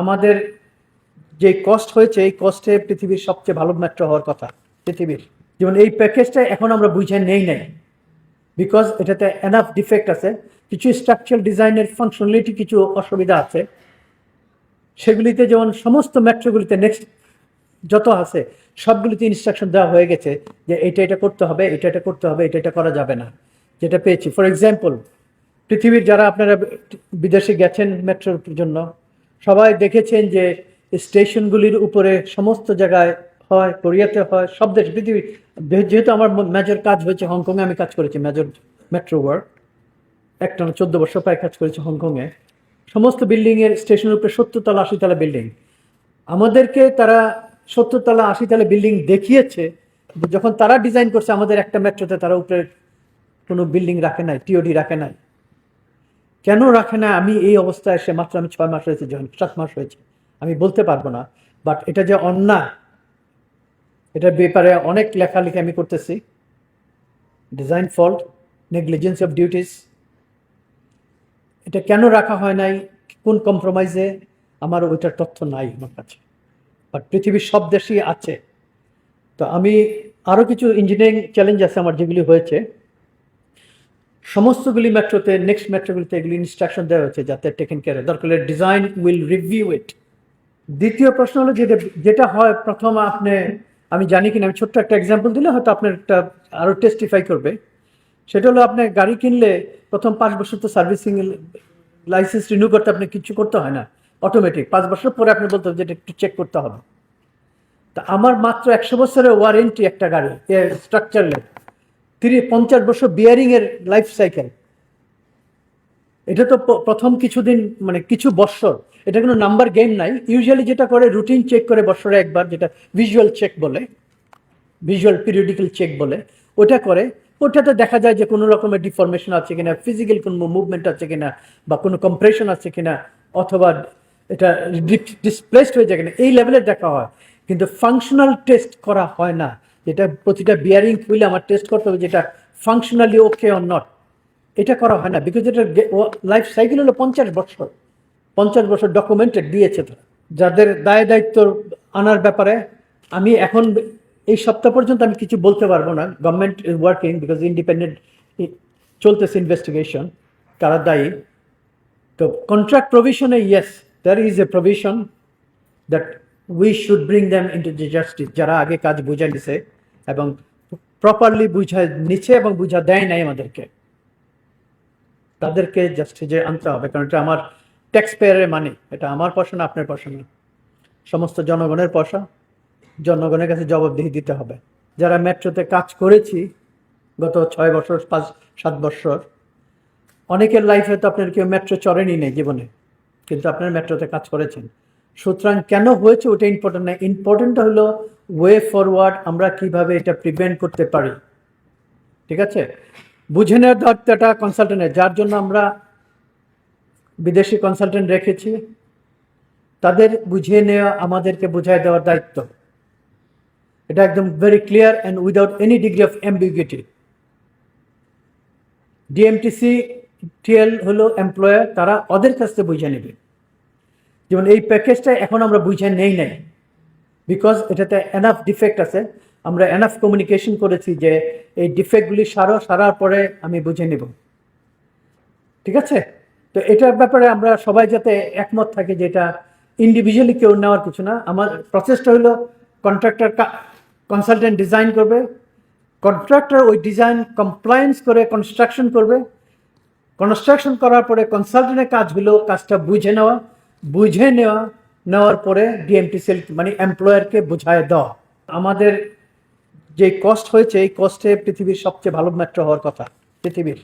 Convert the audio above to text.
আমাদের যে কস্ট হয়েছে, এই কস্টে পৃথিবীর সবচেয়ে ভালো মেট্রো হওয়ার কথা, পৃথিবীর। যেমন এই প্যাকেজটা এখন আমরা বুঝে নেই নাই। বিকজ এটাতে এনাফ ডিফেক্ট আছে, কিছু স্ট্রাকচারাল ডিজাইনের ফাংশনালিটি কিছু অসুবিধা আছে। সেগুলিতে যেমন সমস্ত মেট্রোগুলিতে নেক্সট যত আছে, সবগুলিতে ইনস্ট্রাকশন দেওয়া হয়ে গেছে যে এটা এটা করতে হবে, এটা এটা করতে হবে, এটা এটা করা যাবে না। যেটা পেয়েছি। ফর এক্সাম্পল পৃথিবীর যারা আপনারা বিদেশে গেছেন মেট্রোর জন্য সবাই দেখেছেন যে স্টেশনগুলির উপরে সমস্ত জায়গায় হয়, কোরিয়াতে হয়, সব দেশ, পৃথিবী। যেহেতু আমার মেজর কাজ হয়েছে হংকংয়ে আমি কাজ করেছি মেজর মেট্রো ওয়ার্ক একটা চোদ্দ বছর প্রায় কাজ করেছি হংকংয়ে সমস্ত বিল্ডিংয়ের স্টেশনের উপরে সত্তর তলা, আশি তলা বিল্ডিং আমাদেরকে তারা সত্তর তলা, আশি তলা বিল্ডিং দেখিয়েছে, যখন তারা ডিজাইন করছে, আমাদের একটা মেট্রোতে তারা উপরে কোনো বিল্ডিং রাখে নাই টিওডি রাখে নাই। কেন রাখে না? আমি এই অবস্থায় এসে মাত্র আমি ছয় মাস হয়েছে যখন সাত মাস হয়েছে আমি বলতে পারব না বাট এটা যে অন্যায়, এটার ব্যাপারে অনেক লেখালেখি আমি করতেছি। Design fault negligence of duties এটা কেন রাখা হয় নাই? কোন কম্প্রোমাইজে আমার ওইটার তথ্য নাই আমার কাছে। বাট পৃথিবীর সব দেশেই আছে। তো আমি আরও কিছু ইঞ্জিনিয়ারিং চ্যালেঞ্জ আছে আমার যেগুলি হয়েছে। সমস্তগুলি মেট্রোতে নেক্সট মেট্রোগুলিতে এগুলি ইনস্ট্রাকশন দেওয়া হয়েছে যাতে টেকেন কেয়ার দরকার ডিজাইন উইল রিভিউ ইট দ্বিতীয় প্রশ্ন হলো যেটা যেটা হয়, প্রথম আপনি আমি জানি কিনা, আমি ছোট্ট একটা এক্সাম্পল দিলে হয়তো আপনার একটা আরও টেস্টিফাই করবে। সেটা হলো আপনি গাড়ি কিনলে প্রথম পাঁচ বছর তো সার্ভিসিং লাইসেন্স রিনিউ করতে আপনি কিছু করতে হয় না অটোমেটিক পাঁচ বছর পরে আপনি বলতে যেটা একটু চেক করতে হবে। তা আমার মাত্র একশো বছরের ওয়ারেন্টি একটা গাড়ি স্ট্রাকচারের তিরিশ, পঞ্চাশ বছর বিয়ারিংয়ের লাইফ সাইকেল এটা তো প্রথম কিছুদিন মানে কিছু বৎসর। এটা কোনো নাম্বার গেম নাই। ইউজুয়ালি যেটা করে রুটিন চেক করে বছরে একবার, যেটা ভিজুয়াল চেক বলে ভিজুয়াল পিরিয়ডিক্যাল চেক বলে, ওটা করে। ওটাতে দেখা যায় যে কোনো রকমের ডিফরমেশন আছে কিনা ফিজিক্যাল কোনো মুভমেন্ট আছে কিনা, বা কোনো কম্প্রেশন আছে কিনা, অথবা এটা ডিসপ্লেসড হয়ে যায় কিনা, এই লেভেলের দেখা হয়। কিন্তু ফাংশনাল টেস্ট করা হয় না। যেটা প্রতিটা বিয়ারিং খুলে আমার টেস্ট করতে হবে যেটা ফাংশনালি ওকে অর নট এটা করা হয় না বিকজ এটা লাইফ সাইকেল হলো পঞ্চাশ বছর। পঞ্চাশ বছর ডকুমেন্টেড দিয়েছে তারা যাদের দায় দায়িত্ব আনার ব্যাপারে, আমি এখন এই সপ্তাহ পর্যন্ত আমি কিছু বলতে পারব না। Government is working because independent চলতেছে ইনভেস্টিগেশন কারা দায়ী। তো contract প্রভিশনে yes there is a provision that we should bring them into the justice যারা আগে কাজ বুঝে নিছে এবং প্রপারলি বুঝা নিচ্ছে এবং বুঝা দেয় নাই আমাদেরকে। তাদেরকে জাস্টিসে আনতে হবে, কারণ এটা আমার ট্যাক্স পেয়ারের মানি এটা আমার পয়সা না আপনার পয়সা না। সমস্ত জনগণের পয়সা জনগণের কাছে জবাবদিহি দিতে হবে। যারা মেট্রোতে কাজ করেছি, গত ছয় বছর, পাঁচ, সাত বছর, অনেকের লাইফে তো আপনার কেউ মেট্রো চড়েনি নেই জীবনে। কিন্তু আপনার মেট্রোতে কাজ করেছেন। সুতরাং কেন হয়েছে ওটা ইম্পর্টেন্ট না ইম্পর্টেন্ট হলো ওয়ে ফরওয়ার্ড আমরা কীভাবে এটা প্রিভেন্ট করতে পারি। ঠিক আছে? বুঝে নেওয়ার দায়িত্বটা কনসালটেন্টের যার জন্য আমরা বিদেশি কনসালটেন্ট রেখেছি। তাদের বুঝিয়ে নেওয়া আমাদেরকে বুঝাই দেওয়ার দায়িত্ব। এটা একদম very clear and without any degree of ambiguity DMTC TL হলো এমপ্লয়ার তারা ওদের কাছ থেকে বুঝে নেবে। যেমন এই প্যাকেজটা এখন আমরা বুঝে নেই নাই। বিকজ এটাতে এনাফ ডিফেক্ট আছে। আমরা এনাফ কমিউনিকেশন করেছি যে এই ডিফেক্টগুলি সারো, সারার পরে আমি বুঝে নেব। ঠিক আছে? তো এটার ব্যাপারে আমরা সবাই যাতে একমত থাকি যে এটা ইন্ডিভিজুয়ালি কেউ নেওয়ার কিছু না। আমার প্রসেসটা হলো কন্ট্রাক্টর কনসালটেন্ট ডিজাইন করবে। কন্ট্রাক্টর ওই ডিজাইন কমপ্লায়েন্স করে কনস্ট্রাকশন করবে। কনস্ট্রাকশন করার পরে কনসালটেন্টের কাজ হলো কাজটা বুঝে নেওয়া। বুঝে নেওয়া, নেওয়ার পরে ডিএমটিসিএল মানে এমপ্লয়ারকে বুঝায় দেওয়া আমাদের যে কষ্ট হয়েছে, এই কষ্টে পৃথিবীর সবচেয়ে ভালো মেট্রো হওয়ার কথা, পৃথিবীর।